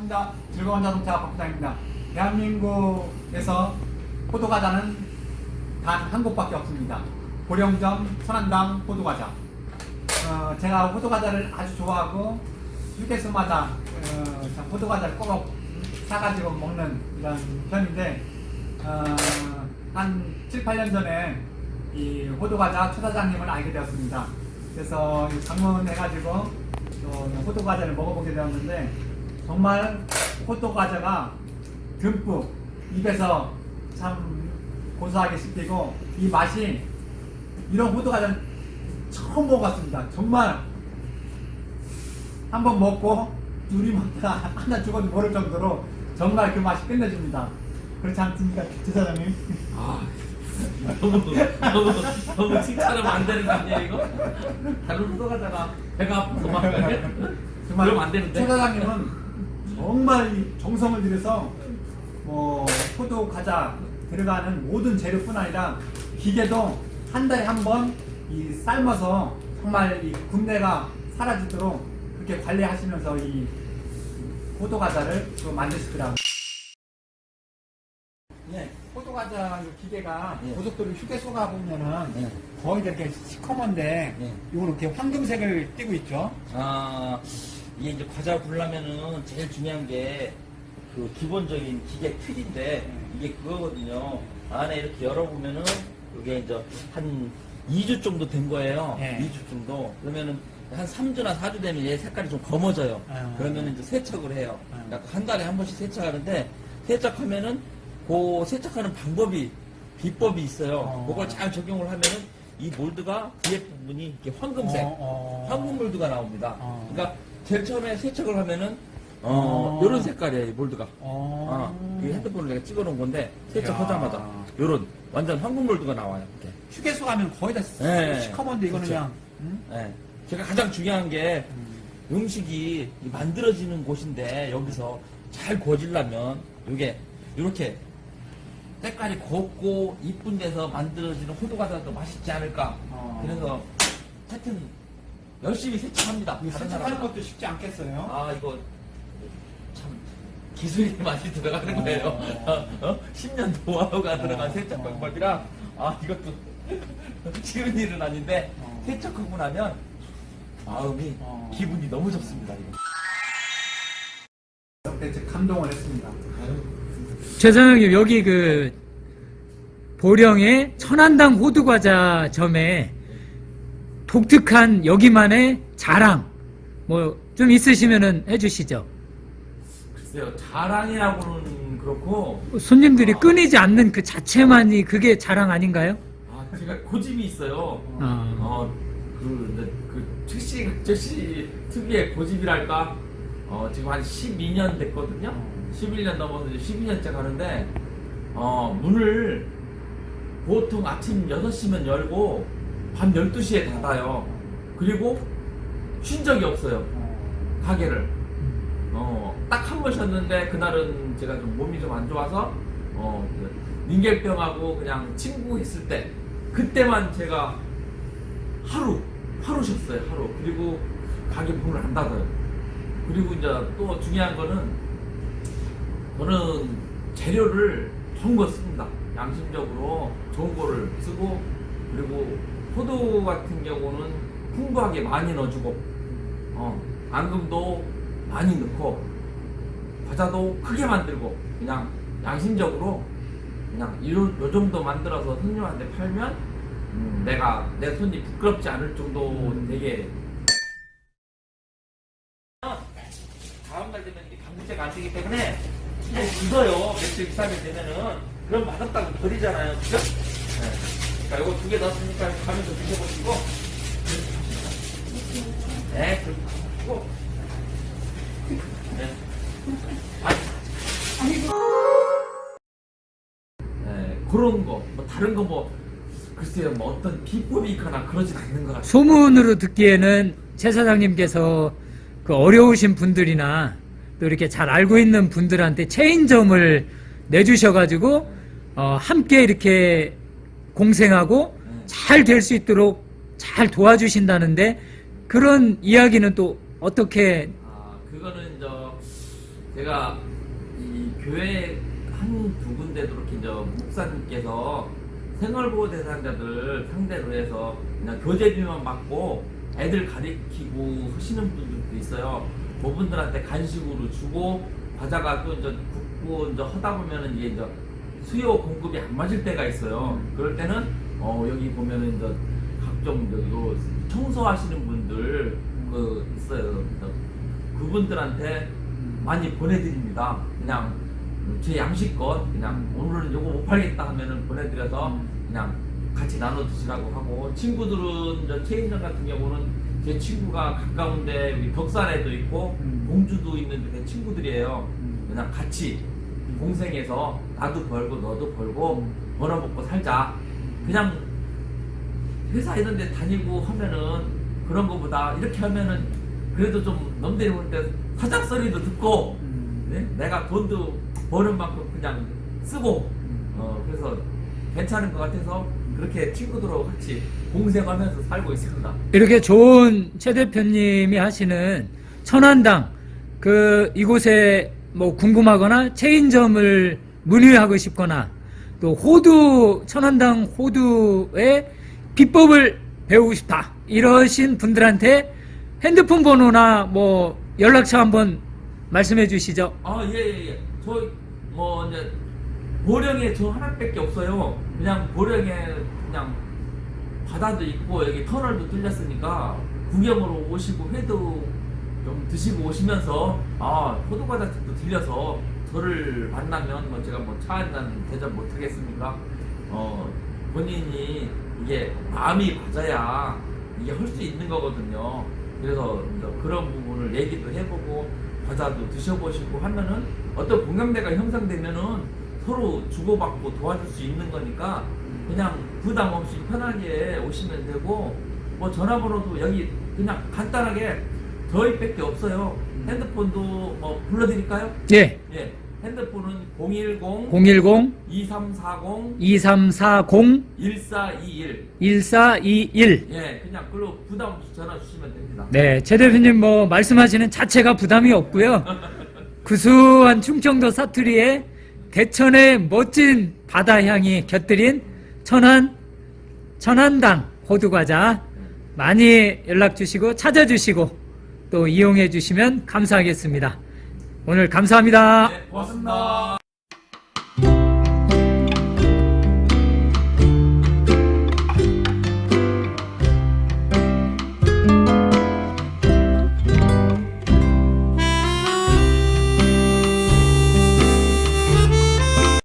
반갑습니다. 즐거운 자동차 박부장입니다. 대한민국에서 호두과자는 단 한 곳밖에 없습니다. 보령점 천안당 호두과자. 어, 제가 호두과자를 아주 좋아하고 휴게소마다 어, 참 호두과자를 꼭 사가지고 먹는 이런 편인데 어, 한 7, 8년 전에 이 호두과자 초사장님을 알게 되었습니다. 그래서 이 방문해가지고 또 호두과자를 먹어보게 되었는데 정말 호두과자가 듬뿍 입에서 참 고소하게 씹히고 이 맛이 이런 호두과자는 처음 먹어봤습니다. 정말 한 번 먹고 둘이 먹다가 하나 죽어도 모를 정도로 정말 그 맛이 끝내줍니다. 그렇지 않습니까, 지사장님? 아, 너무 너무 너무 칭찬하면 안 되는 거 아니야 이거? 다른 후도 가잖아. 배가 아프고 막. 정말 그러면 안 되는데. 최 사장님은 정말 이 정성을 들여서 뭐 포도 과자 들어가는 모든 재료뿐 아니라 기계도 한 달에 한 번 이 삶아서 정말 이 군대가 사라지도록 그렇게 관리하시면서 이 포도 과자를 또 만드시더라고요. 네, 포도 과자 이 기계가 네. 고속도로 휴게소 가 보면은 네. 거의 이렇게 시커먼데 네. 이건 이렇게 황금색을 띠고 있죠. 아 이게 이제 과자 굴려면은 제일 중요한 게 그 기본적인 기계 틀인데 이게 그거거든요. 안에 이렇게 열어보면은 이게 이제 한 2주 정도 된 거예요. 네. 2주 정도. 그러면은 한 3주나 4주 되면 얘 색깔이 좀 검어져요. 아. 그러면은 이제 세척을 해요. 아. 그러니까 한 달에 한 번씩 세척하는데 세척하면은 그 세척하는 방법이 비법이 있어요. 어. 그걸 잘 적용을 하면은 이 몰드가 뒤에 부분이 이렇게 황금색, 어, 어. 황금 몰드가 나옵니다. 어. 그러니까 제일 처음에 세척을 하면은 어, 어. 요런 색깔이에요, 이 몰드가. 어. 어, 이 핸드폰을 내가 찍어 놓은 건데. 세척하자마자 요런 완전 황금 몰드가 나와요. 이렇게. 휴게소 가면 거의 다 네. 시커먼데 이거는 그렇죠. 그냥 음? 예. 제가 가장 중요한 게 음식이 이 만들어지는 곳인데 여기서 잘 구워지려면 이게 이렇게 색깔이 곱고 이쁜 데서 만들어지는 호두과자도 맛있지 않을까. 어. 그래서 하여튼 열심히 세척합니다. 세척하는. 것도 쉽지 않겠어요. 아 이거 참 기술이 많이 들어가는 어. 거예요. 어, 어? 10년 노하우가 어. 들어간 세척 방법이라 아 이것도 쉬운 일은 아닌데 어. 세척하고 나면 마음이 어. 기분이 너무 좋습니다. 이거. 그때 제 감동을 했습니다. 최 사장님 여기 그 보령의 천안당 호두과자점에 독특한 여기만의 자랑 뭐 좀 있으시면은 해주시죠. 글쎄요 자랑이라고는 그렇고 손님들이 끊이지 않는 그 자체만이 그게 자랑 아닌가요? 아 제가 고집이 있어요. 아, 어그 그 최씨 최씨 특유의 고집이랄까 어 지금 한 12년 됐거든요. 11년 넘어서 이제 12년째 가는데 어 문을 보통 아침 6시면 열고 밤 12시에 닫아요. 그리고 쉰 적이 없어요. 가게를. 어, 딱 한 번 쉬었는데 그날은 제가 좀 몸이 좀 안 좋아서 어, 그 닌겔병하고 그냥 친구 있을 때 그때만 제가 하루 하루 쉬었어요 하루 그리고 가게 문을 안 닫아요 그리고 이제 또 중요한 거는 저는 재료를 좋은 거 씁니다 양심적으로 좋은 거를 쓰고 그리고 포도 같은 경우는 풍부하게 많이 넣어주고 어, 앙금도 많이 넣고 과자도 크게 만들고 그냥 양심적으로 그냥 요, 요 정도 만들어서 손님한테 팔면 음, 내가 내 손이 부끄럽지 않을 정도 되게. 다음 날 되면 이게 방부제가 안 되기 때문에 이제 익어요. 며칠 이상이 되면은. 그럼 맛없다고 버리잖아요. 그죠? 네. 자 요거 두 개 넣었으니까 가면서 드셔보시고 네 그렇게 하시고 네. 네, 그런 거, 뭐 다른 거 뭐 글쎄요, 뭐 어떤 비법이 있거나 그러진 않는 것 같아요. 소문으로 듣기에는 최 사장님께서 그 어려우신 분들이나 또 이렇게 잘 알고 있는 분들한테 체인점을 내주셔가지고 어, 함께 이렇게 공생하고 잘 될 수 있도록 잘 도와주신다는데 그런 이야기는 또 어떻게 아, 그거는 저 제가 이 교회 한 두 군데도 이렇게 이제 목사님께서 생활보호 대상자들 상대로 해서 그냥 교재비만 받고 애들 가리키고 하시는 분들도 있어요. 그분들한테 간식으로 주고 과자가 또 이제 굽고 이제 하다 보면은 이게 이제 수요 공급이 안 맞을 때가 있어요. 그럴 때는 어 여기 보면은 이제 각종 요 청소하시는 분들 그 있어요. 그분들한테 많이 보내드립니다. 그냥 제 양식껏 그냥 오늘은 요거 못 팔겠다 하면은 보내드려서 그냥 같이 나눠 드시라고 하고 친구들은 저 체인점 같은 경우는 제 친구가 가까운데 여기 덕산에도 있고 음. 공주도 있는데 제 친구들이에요. 음. 그냥 같이 공생해서 나도 벌고 너도 벌고 벌어먹고 살자. 그냥 회사 이런 데 다니고 하면은 그런 거보다 이렇게 하면은 그래도 좀 넘들이 볼때 사장 소리도 듣고 네? 내가 돈도 버는 만큼 그냥 쓰고 어 그래서 괜찮은 것 같아서 그렇게 친구들하고 같이 공생하면서 살고 있습니다. 이렇게 좋은 최 대표님이 하시는 천안당 그 이곳에 뭐 궁금하거나 체인점을 문의하고 싶거나 또 호두 천안당 호두의 비법을 배우고 싶다 이러신 분들한테 핸드폰 번호나 뭐 연락처 한번 말씀해 주시죠. 아, 예, 예, 예. 저, 뭐, 이제, 보령에 저 하나밖에 없어요. 그냥 보령에 그냥 바다도 있고, 여기 터널도 뚫렸으니까, 구경으로 오시고, 회도 좀 드시고 오시면서, 아, 호두과자집도 들려서, 저를 만나면, 뭐, 제가 뭐, 차 한잔 대접 못 하겠습니까? 어, 본인이 이게 마음이 맞아야 이게 할 수 있는 거거든요. 그래서 그런 부분을 얘기도 해보고 과자도 드셔보시고 하면은 어떤 공감대가 형성되면은 서로 주고받고 도와줄 수 있는 거니까 그냥 부담 없이 편하게 오시면 되고 뭐 전화번호도 여기 그냥 간단하게 저희밖에 없어요. 핸드폰도 뭐 불러드릴까요? 예. 예. 핸드폰은 010 010 2340 2340 1421 1421 예, 그냥 그걸로 부담 없이 전화 주시면 됩니다. 네, 최 대표님 뭐 말씀하시는 자체가 부담이 없고요. 구수한 충청도 사투리에 대천의 멋진 바다 향이 곁들인 천안 천안당 호두 과자 많이 연락 주시고 찾아주시고 또 이용해 주시면 감사하겠습니다. 오늘 감사합니다. 네, 고맙습니다.